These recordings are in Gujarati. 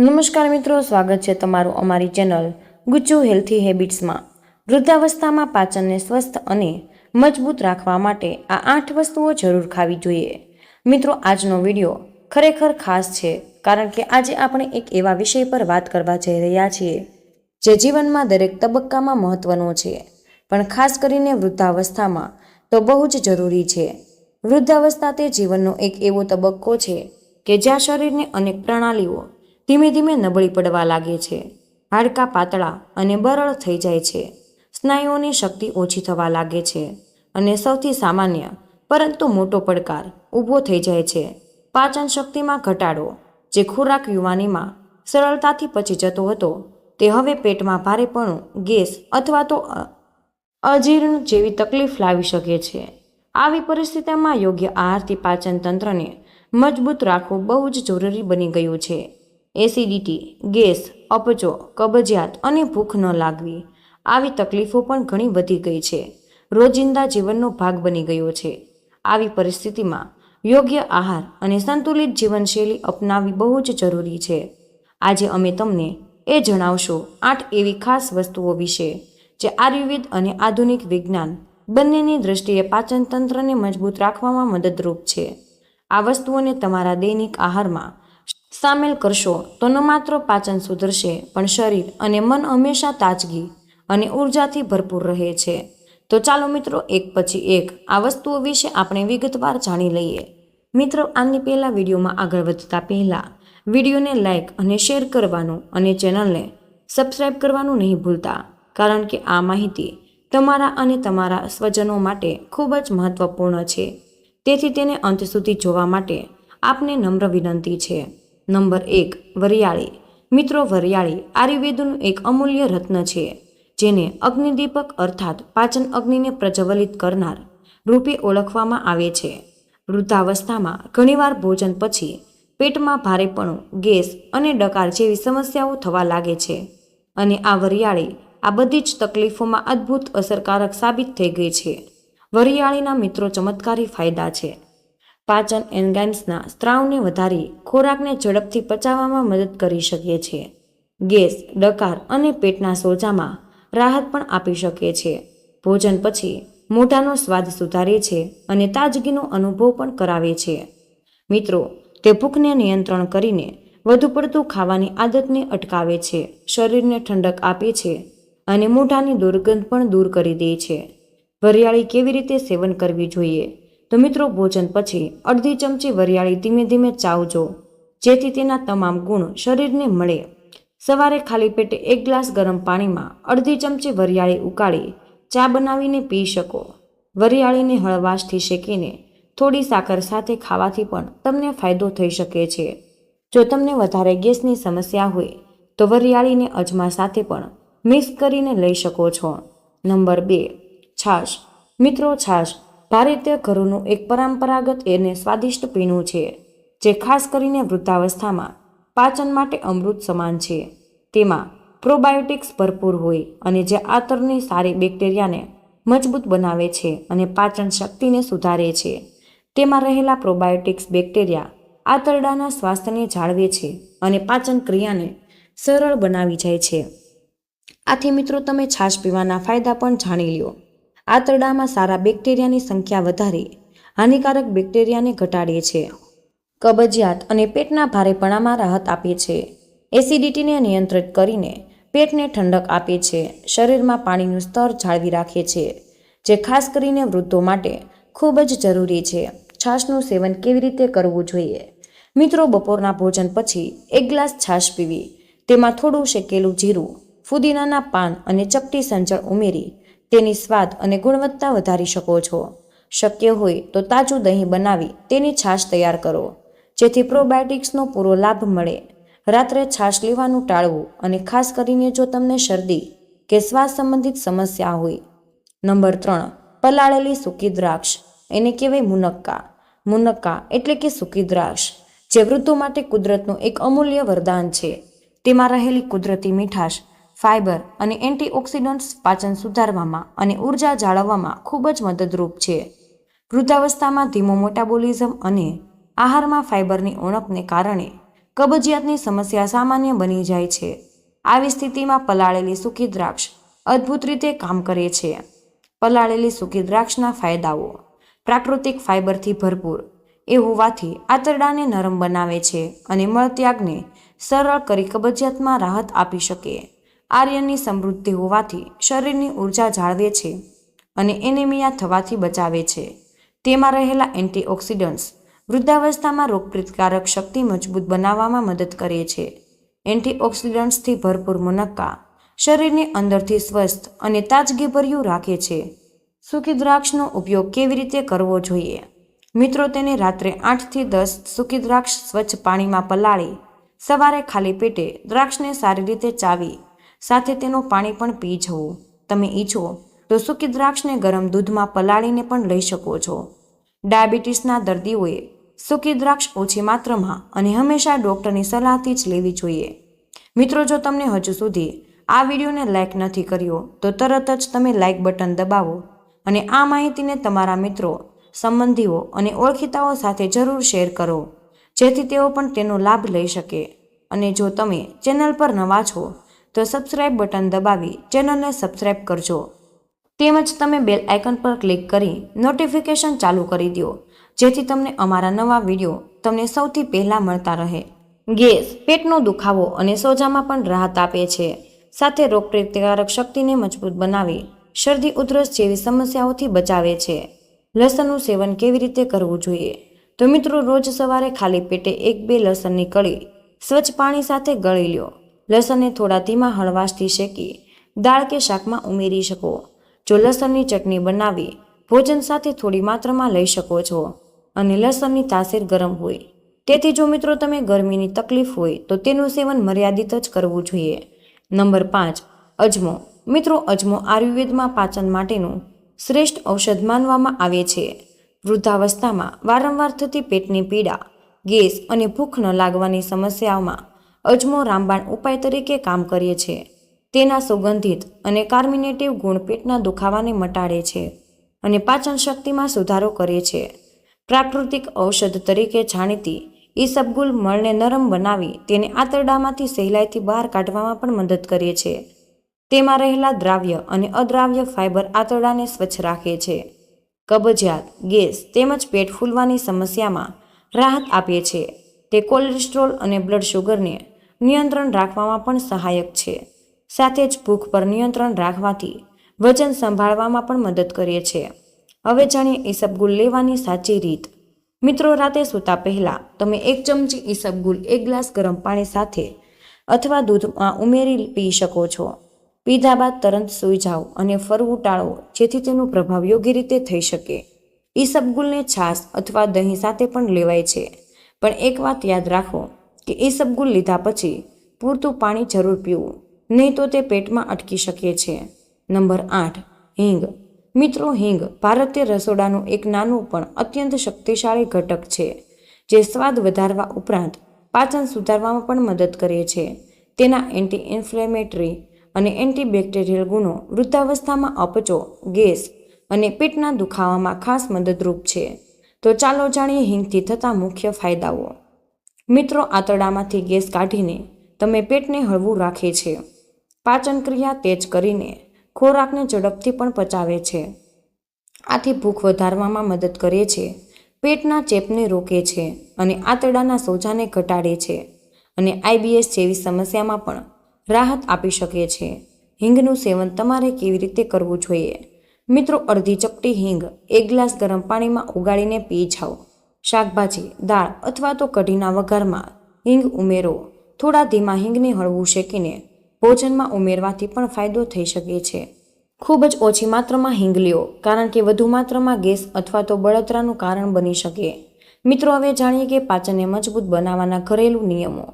નમસ્કાર મિત્રો, સ્વાગત છે તમારું અમારી ચેનલ ગુચ્ચુ હેલ્થી હેબિટ્સમાં. વૃદ્ધાવસ્થામાં પાચનને સ્વસ્થ અને મજબૂત રાખવા માટે આ આઠ વસ્તુઓ જરૂર ખાવી જોઈએ. મિત્રો, આજનો વીડિયો ખરેખર ખાસ છે, કારણ કે આજે આપણે એક એવા વિષય પર વાત કરવા જઈ રહ્યા છીએ, જે જીવનમાં દરેક તબક્કામાં મહત્વનો છે. પણ ખાસ કરીને વૃદ્ધાવસ્થામાં તો બહુ જ જરૂરી છે. વૃદ્ધાવસ્થા તે જીવનનો એક એવો તબક્કો છે કે જ્યાં શરીરની અનેક પ્રણાલીઓ ધીમે ધીમે નબળી પડવા લાગે છે. હાડકાં પાતળા અને બરળ થઈ જાય છે. સ્નાયુઓની શક્તિ ઓછી થવા લાગે છે અને સૌથી સામાન્ય, પરંતુ મોટો પડકાર ઊભો થઈ જાય છે. પાચન શક્તિમાં ઘટાડો, જે ખોરાક યુવાનીમાં સરળતાથી પચી જતો હતો, તે હવે પેટમાં ભારેપણું, ગેસ અથવા તો અજીર્ણ જેવી તકલીફ લાવી શકે છે. આવી પરિસ્થિતિમાં યોગ્ય આહારથી પાચન તંત્રને મજબૂત રાખવું બહુ જ જરૂરી બની ગયું છે. એસિડિટી, ગેસ, અપચો, કબજિયાત અને ભૂખ ન લાગવી. આવી તકલીફો પણ ઘણી વધી ગઈ છે. રોજિંદા જીવનનો ભાગ બની ગયો છે. આવી પરિસ્થિતિમાં યોગ્ય આહાર અને સંતુલિત જીવનશૈલી અપનાવવી બહુ જ જરૂરી છે. આજે અમે તમને એ જણાવશું આઠ એવી ખાસ વસ્તુઓ વિશે, જે આયુર્વેદ અને આધુનિક વિજ્ઞાન બંનેની દ્રષ્ટિએ પાચન તંત્રને મજબૂત રાખવામાં મદદરૂપ છે. આ વસ્તુઓને તમારા દૈનિક આહારમાં સામેલ કરશો તો ન માત્ર પાચન સુધરશે, પણ શરીર અને મન હંમેશા તાજગી અને ઉર્જાથી ભરપૂર રહે છે. તો ચાલો મિત્રો, એક પછી એક, આ વસ્તુઓ વિશે આપણે વિગતવાર જાણી લઈએ. મિત્રો, આની પહેલાં વિડીયોમાં આગળ વધતા પહેલાં, વિડીયોને લાઇક અને શેર કરવાનું અને ચેનલને સબસ્ક્રાઈબ કરવાનું નહીં ભૂલતા, કારણ કે આ માહિતી તમારા અને તમારા સ્વજનો માટે ખૂબ જ મહત્વપૂર્ણ છે. તેથી તેને અંત સુધી જોવા માટે આપને નમ્ર વિનંતી છે. નંબર એક, વરિયાળી. મિત્રો, વરિયાળી આયુર્વેદનું એક અમૂલ્ય રત્ન છે, જેને અગ્નિદીપક અર્થાત પાચન અગ્નિને પ્રજ્વલિત કરનાર રૂપે ઓળખવામાં આવે છે. વૃદ્ધાવસ્થામાં ઘણીવાર ભોજન પછી પેટમાં ભારેપણું, ગેસ અને ડકાર જેવી સમસ્યાઓ થવા લાગે છે અને આ વરિયાળી આ બધી જ તકલીફોમાં અદ્ભુત અસરકારક સાબિત થઈ ગઈ છે. વરિયાળીના મિત્રો ચમત્કારી ફાયદા છે. પાચન એન્ગાઇમ્સના સ્ત્રાવને વધારી ખોરાકને ઝડપથી પચાવવામાં મદદ કરી શકે છે. ગેસ, ડકાર અને પેટના સોજામાં રાહત પણ આપી શકે છે. ભોજન પછી મોઢાનો સ્વાદ સુધારે છે અને તાજગીનો અનુભવ પણ કરાવે છે. મિત્રો, તે ભૂખને નિયંત્રણ કરીને વધુ પડતું ખાવાની આદતને અટકાવે છે, શરીરને ઠંડક આપે છે અને મોઢાની દુર્ગંધ પણ દૂર કરી દે છે. વરિયાળી કેવી રીતે સેવન કરવી જોઈએ? તો મિત્રો ભોજન પછી અડધી ચમચી વરિયાળી ધીમે ધીમે ચાવજો જેથી તેના તમામ ગુણ શરીરને મળે. સવારે ખાલી પેટે એક ગ્લાસ ગરમ પાણીમાં અડધી ચમચી વરિયાળી ઉકાળી ચા બનાવીને પી શકો. વરિયાળીને હળવાશથી શેકીને થોડી સાકર સાથે ખાવાથી પણ તમને ફાયદો થઈ શકે છે. જો તમને વધારે ગેસની સમસ્યા હોય, તો વરિયાળીને અજમા સાથે પણ મિક્સ કરીને લઈ શકો છો. નંબર બે, છાશ. મિત્રો, છાશ ભારતીય ઘરોનું એક પરંપરાગત એને સ્વાદિષ્ટ પીણું છે, જે ખાસ કરીને વૃદ્ધાવસ્થામાં પાચન માટે અમૃત સમાન છે. તેમાં પ્રોબાયોટિક્સ ભરપૂર હોય અને જે આંતરની સારી બેક્ટેરિયાને મજબૂત બનાવે છે અને પાચન શક્તિને સુધારે છે. તેમાં રહેલા પ્રોબાયોટિક્સ બેક્ટેરિયા આંતરડાના સ્વાસ્થ્યને જાળવે છે અને પાચન ક્રિયાને સરળ બનાવી જાય છે. આથી મિત્રો, તમે છાશ પીવાના ફાયદા પણ જાણી લ્યો. આંતરડામાં સારા બેક્ટેરિયાની સંખ્યા વધારી હાનિકારક બેક્ટેરિયાને ઘટાડે છે. કબજિયાત અને પેટના ભારેપણામાં રાહત આપે છે. એસિડિટીને નિયંત્રિત કરીને પેટને ઠંડક આપે છે. શરીરમાં પાણીનું સ્તર જાળવી રાખે છે, જે ખાસ કરીને વૃદ્ધો માટે ખૂબ જ જરૂરી છે. છાશનું સેવન કેવી રીતે કરવું જોઈએ? મિત્રો, બપોરના ભોજન પછી એક ગ્લાસ છાશ પીવી. તેમાં થોડું શેકેલું જીરું, ફુદીનાના પાન અને ચપટી સંચળ ઉમેરી તેની સ્વાદ અને ગુણવત્તા વધારી શકો છો. શક્ય હોય તો તાજું દહીં બનાવી તેની છાશ તૈયાર કરો, જેથી પ્રોબાયોટિક્સનો પૂરો લાભ મળે. રાત્રે છાશ લેવાનું ટાળવું અને ખાસ કરીને જો તમને શરદી કે શ્વાસ સંબંધિત સમસ્યા હોય. નંબર ત્રણ, પલાળેલી સૂકી દ્રાક્ષ, એને કહેવાય મુનક્કા. મુનક્કા એટલે કે સૂકી દ્રાક્ષ, જે વૃદ્ધો માટે કુદરતનું એક અમૂલ્ય વરદાન છે. તેમાં રહેલી કુદરતી મીઠાશ ફાઇબર અને એન્ટીઓક્સિડન્ટ્સ પાચન સુધારવામાં અને ઊર્જા જાળવવામાં ખૂબ જ મદદરૂપ છે. વૃદ્ધાવસ્થામાં ધીમો મોટાબોલિઝમ અને આહારમાં ફાઇબરની ઉણપને કારણે કબજિયાતની સમસ્યા સામાન્ય બની જાય છે. આવી સ્થિતિમાં પલાળેલી સૂકી દ્રાક્ષ અદ્ભુત રીતે કામ કરે છે. પલાળેલી સૂકી દ્રાક્ષના ફાયદાઓ. પ્રાકૃતિક ફાઇબરથી ભરપૂર. એ હોવાથી આંતરડાને નરમ બનાવે છે અને મળત્યાગને સરળ કરી કબજિયાતમાં રાહત આપી શકે. આર્યનની સમૃદ્ધિ હોવાથી શરીરની ઊર્જા જાળવે છે અને એનેમિયા થવાથી બચાવે છે. તેમાં રહેલા એન્ટીઓક્સિડન્ટ્સ વૃદ્ધાવસ્થામાં રોગપ્રતિકારક શક્તિ મજબૂત બનાવવામાં મદદ કરે છે. એન્ટીઓક્સિડન્ટ્સથી ભરપૂર મુનક્કા શરીરને અંદરથી સ્વસ્થ અને તાજગીભર્યું રાખે છે. સૂકી દ્રાક્ષનો ઉપયોગ કેવી રીતે કરવો જોઈએ? મિત્રો, તેને રાત્રે આઠથી દસ સૂકી દ્રાક્ષ સ્વચ્છ પાણીમાં પલાળી, સવારે ખાલી પેટે દ્રાક્ષને સારી રીતે ચાવી સાથે તેનું પાણી પણ પી જવું. તમે ઈચ્છો તો સૂકી દ્રાક્ષને ગરમ દૂધમાં પલાળીને પણ લઈ શકો છો. ડાયાબિટીસના દર્દીઓએ સૂકી દ્રાક્ષ ઓછી માત્રામાં અને હંમેશા ડૉક્ટરની સલાહથી જ લેવી જોઈએ. મિત્રો, જો તમને હજુ સુધી આ વિડીયોને લાઇક નથી કર્યો, તો તરત જ તમે લાઇક બટન દબાવો અને આ માહિતીને તમારા મિત્રો, સંબંધીઓ અને ઓળખીતાઓ સાથે જરૂર શેર કરો, જેથી તેઓ પણ તેનો લાભ લઈ શકે. અને જો તમે ચેનલ પર નવા છો તો સબસ્ક્રાઇબ બટન દબાવી ચેનલને સબસ્ક્રાઇબ કરજો. તેમજ તમે બેલ આઇકન પર ક્લિક કરી નોટિફિકેશન ચાલુ કરી દો જેથી તમને અમારા નવા વીડિયો તમને સૌથી પહેલાં મળતા રહે. ગેસ પેટનો દુખાવો અને સોજામાં પણ રાહત આપે છે. સાથે રોગપ્રતિકારક શક્તિને મજબૂત બનાવી, શરદી, ઉધરસ જેવી સમસ્યાઓથી બચાવે છે. લસણનું સેવન કેવી રીતે કરવું જોઈએ? તો મિત્રો, રોજ સવારે ખાલી પેટે એક બે લસણની કળી સ્વચ્છ પાણી સાથે ગળી લ્યો. લસણને થોડા ધીમા હળવાશથી શેકી દાળ કે શાકમાં ઉમેરી શકો. જો લસણની ચટણી બનાવી, ભોજન સાથે થોડી માત્રામાં લઈ શકો છો અને લસણની તાસીર ગરમ હોય. તેથી જો મિત્રો તમે ગરમીની તકલીફ હોય, તો તેનું સેવન મર્યાદિત જ કરવું જોઈએ. નંબર પાંચ, અજમો. મિત્રો, અજમો આયુર્વેદમાં પાચન માટેનું શ્રેષ્ઠ ઔષધ માનવામાં આવે છે. વૃદ્ધાવસ્થામાં વારંવાર થતી પેટની પીડા, ગેસ અને ભૂખ ન લાગવાની સમસ્યાઓમાં અજમો રામબાણ ઉપાય તરીકે કામ કરીએ છીએ તેના સુગંધિત અને કાર્મિનેટિવ ગુણ પેટના દુખાવાને મટાડે છે અને પાચન શક્તિમાં સુધારો કરે છે. પ્રાકૃતિક ઔષધ તરીકે જાણીતી ઈસબગુલ મળને નરમ બનાવી તેને આંતરડામાંથી સહેલાઈથી બહાર કાઢવામાં પણ મદદ કરે છે. તેમાં રહેલા દ્રાવ્ય અને અદ્રાવ્ય ફાઇબર આંતરડાને સ્વચ્છ રાખે છે. કબજિયાત ગેસ તેમજ પેટ ફૂલવાની સમસ્યામાં રાહત આપે છે. તે કોલેસ્ટ્રોલ અને બ્લડ શુગરને નિયંત્રણ રાખવામાં પણ સહાયક છે. સાથે જ ભૂખ પર નિયંત્રણ રાખવાથી વજન સંભાળવામાં પણ મદદ કરે છે. હવે જાણીએ ઈસબગુલ લેવાની સાચી રીત. મિત્રો, રાતે સૂતા પહેલાં તમે એક ચમચી ઈસબગુલ એક ગ્લાસ ગરમ પાણી સાથે અથવા દૂધમાં ઉમેરી પી શકો છો. પીધા બાદ તરત સૂઈ જાઓ અને ફરવું ટાળો, જેથી તેનો પ્રભાવ યોગ્ય રીતે થઈ શકે. ઈસબગુલને છાશ અથવા દહીં સાથે પણ લેવાય છે. પણ એક વાત યાદ રાખો કે એ સબગુલ લીધા પછી પૂરતું પાણી જરૂર પીવું. નહીં તો તે પેટમાં અટકી શકે છે. નંબર આઠ, હિંગ. મિત્રો, હિંગ ભારતીય રસોડાનું એક નાનું પણ અત્યંત શક્તિશાળી ઘટક છે, જે સ્વાદ વધારવા ઉપરાંત પાચન સુધારવામાં પણ મદદ કરે છે. તેના એન્ટી ઇન્ફ્લેમેટરી અને એન્ટીબેક્ટેરિયલ ગુણો વૃદ્ધાવસ્થામાં અપચો, ગેસ અને પેટના દુખાવામાં ખાસ મદદરૂપ છે. તો ચાલો જાણીએ હિંગથી થતા મુખ્ય ફાયદાઓ. મિત્રો, આંતરડામાંથી ગેસ કાઢીને તમે પેટને હળવું રાખે છે. પાચન ક્રિયા તેજ કરીને ખોરાકને ઝડપથી પણ પચાવે છે. આથી ભૂખ વધારવામાં મદદ કરે છે. પેટના ચેપને રોકે છે અને આંતરડાના સોજાને ઘટાડે છે અને આઈબીએસ જેવી સમસ્યામાં પણ રાહત આપી શકે છે. હિંગનું સેવન તમારે કેવી રીતે કરવું જોઈએ? મિત્રો, અડધી ચપટી હિંગ એક ગ્લાસ ગરમ પાણીમાં ઉગાડીને પી જાઓ. શાકભાજી, દાળ અથવા તો કઢીના વઘારમાં હિંગ ઉમેરો. થોડા ધીમા હિંગને હળવું શેકીને ભોજનમાં ઉમેરવાથી પણ ફાયદો થઈ શકે છે. ખૂબ જ ઓછી માત્રામાં હિંગ લ્યો, કારણ કે વધુ માત્રામાં ગેસ અથવા તો બળતરાનું કારણ બની શકે. મિત્રો, હવે જાણીએ કે પાચનને મજબૂત બનાવવાના ઘરેલું નિયમો.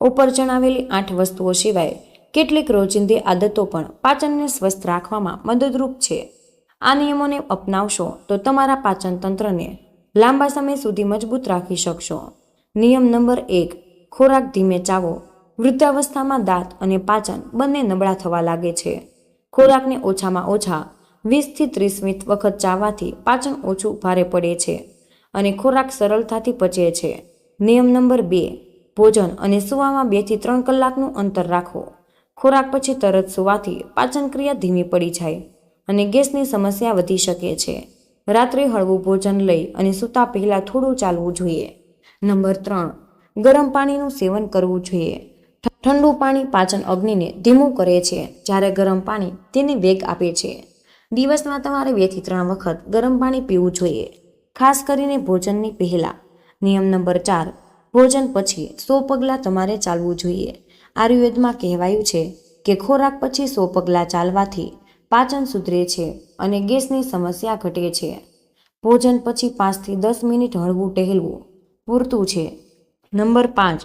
ઉપર જણાવેલી આઠ વસ્તુઓ સિવાય કેટલીક રોજિંદી આદતો પણ પાચનને સ્વસ્થ રાખવામાં મદદરૂપ છે. આ નિયમોને અપનાવશો તો તમારા પાચન તંત્રને લાંબા સમય સુધી મજબૂત રાખી શકશો. નિયમ નંબર એક, ખોરાક ધીમે ચાવો. વૃદ્ધાવસ્થામાં દાંત અને પાચન બંને નબળા થવા લાગે છે. ખોરાકને ઓછામાં ઓછા વીસથી ત્રીસ મિનિટ વખત ચાવવાથી પાચન ઓછું ભારે પડે છે અને ખોરાક સરળતાથી પચે છે. નિયમ નંબર બે, ભોજન અને સૂવામાં બેથી ત્રણ કલાકનું અંતર રાખો. ખોરાક પછી તરત સૂવાથી પાચન ક્રિયા ધીમી પડી જાય. અને ગેસની સમસ્યા વધી શકે છે. રાત્રે હળવું ભોજન લઈ અને સૂતા પહેલાં થોડું ચાલવું જોઈએ. નંબર ત્રણ, ગરમ પાણીનું સેવન કરવું જોઈએ. ઠંડુ પાણી પાચન અગ્નિને ધીમું કરે છે. જ્યારે ગરમ પાણી તેને વેગ આપે છે. દિવસમાં તમારે બેથી ત્રણ વખત ગરમ પાણી પીવું જોઈએ. ખાસ કરીને ભોજનની પહેલાં. નિયમ નંબર ચાર, ભોજન પછી સો પગલાં તમારે ચાલવું જોઈએ. આયુર્વેદમાં કહેવાયું છે કે ખોરાક પછી સો પગલાં ચાલવાથી પાચન સુધરે છે અને ગેસની સમસ્યા ઘટે છે. ભોજન પછી પાંચથી દસ મિનિટ હળવું ટહેલવું પૂરતું છે. નંબર પાંચ,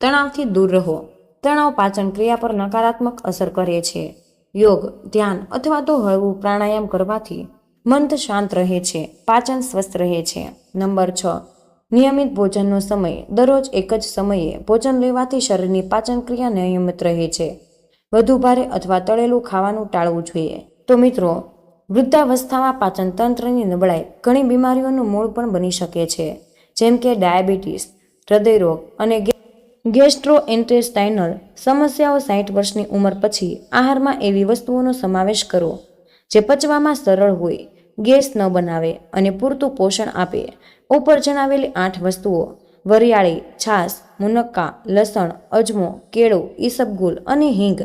તણાવથી દૂર રહો. તણાવ પાચન ક્રિયા પર નકારાત્મક અસર કરે છે. યોગ, ધ્યાન અથવા તો હળવું પ્રાણાયામ કરવાથી મન શાંત રહે છે, પાચન સ્વસ્થ રહે છે. નંબર છ, નિયમિત ભોજનનો સમય. દરરોજ એક જ સમયે ભોજન લેવાથી શરીરની પાચન ક્રિયા નિયમિત રહે છે. વધુ ભારે અથવા તળેલું ખાવાનું ટાળવું જોઈએ. તો મિત્રો, વૃદ્ધાવસ્થામાં પાચન તંત્રની નબળાઈ ઘણી બીમારીઓનું મૂળ પણ બની શકે છે. જેમ કે ડાયાબિટીસ હૃદયરોગ અને ગેસ્ટ્રોઇન્ટેસ્ટાઇનલ સમસ્યાઓ સાઠ વર્ષની ઉંમર પછી આહારમાં એવી વસ્તુઓનો સમાવેશ કરો, જે પચવામાં સરળ હોય, ગેસ ન બનાવે અને પૂરતું પોષણ આપે. ઉપર જણાવેલી આઠ વસ્તુઓ વરિયાળી, છાશ, મુનક્કા, લસણ, અજમો, કેળું ઈસબગુલ અને હિંગ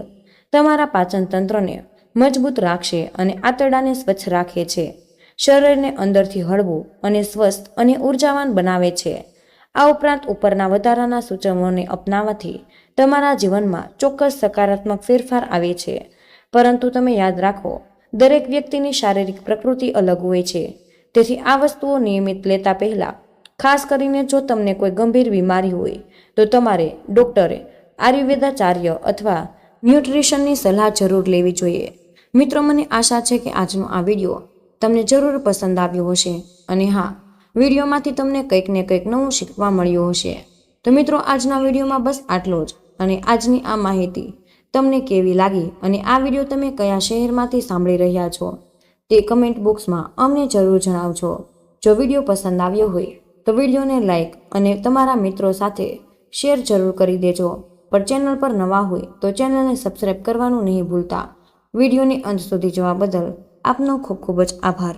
તમારા પાચન તંત્રને મજબૂત રાખશે અને આંતરડાને સ્વચ્છ રાખે છે. શરીરને અંદરથી હળવું અને સ્વસ્થ અને ઉર્જાવાન બનાવે છે. આ ઉપરાંત ઉપરના વધારાના સૂચનોને અપનાવવાથી તમારા જીવનમાં ચોક્કસ સકારાત્મક ફેરફાર આવે છે. પરંતુ તમે યાદ રાખો, દરેક વ્યક્તિની શારીરિક પ્રકૃતિ અલગ હોય છે. તેથી આ વસ્તુઓ નિયમિત લેતા પહેલાં, ખાસ કરીને જો તમને કોઈ ગંભીર બીમારી હોય, તો તમારે ડૉક્ટરે આયુર્વેદાચાર્ય અથવા ન્યુટ્રિશનની સલાહ જરૂર લેવી જોઈએ. મિત્રો, મને આશા છે કે આજનો આ વીડિયો તમને જરૂર પસંદ આવ્યો હશે અને હા, વિડીયોમાંથી તમને કંઈક ને કંઈક નવું શીખવા મળ્યું હશે. તો મિત્રો, આજના વિડીયોમાં બસ આટલો જ અને આજની આ માહિતી તમને કેવી લાગી અને આ વીડિયો તમે કયા શહેરમાંથી સાંભળી રહ્યા છો તે કમેન્ટ બોક્સમાં અમને જરૂર જણાવજો. જો વીડિયો પસંદ આવ્યો હોય તો વિડીયોને લાઇક અને તમારા મિત્રો સાથે શેર જરૂર કરી દેજો. પણ ચેનલ પર નવા હોય તો ચેનલને સબસ્ક્રાઈબ કરવાનું નહીં ભૂલતા. વિડીયોની અંત સુધી જોવા બદલ આપનો ખૂબ ખૂબ જ આભાર.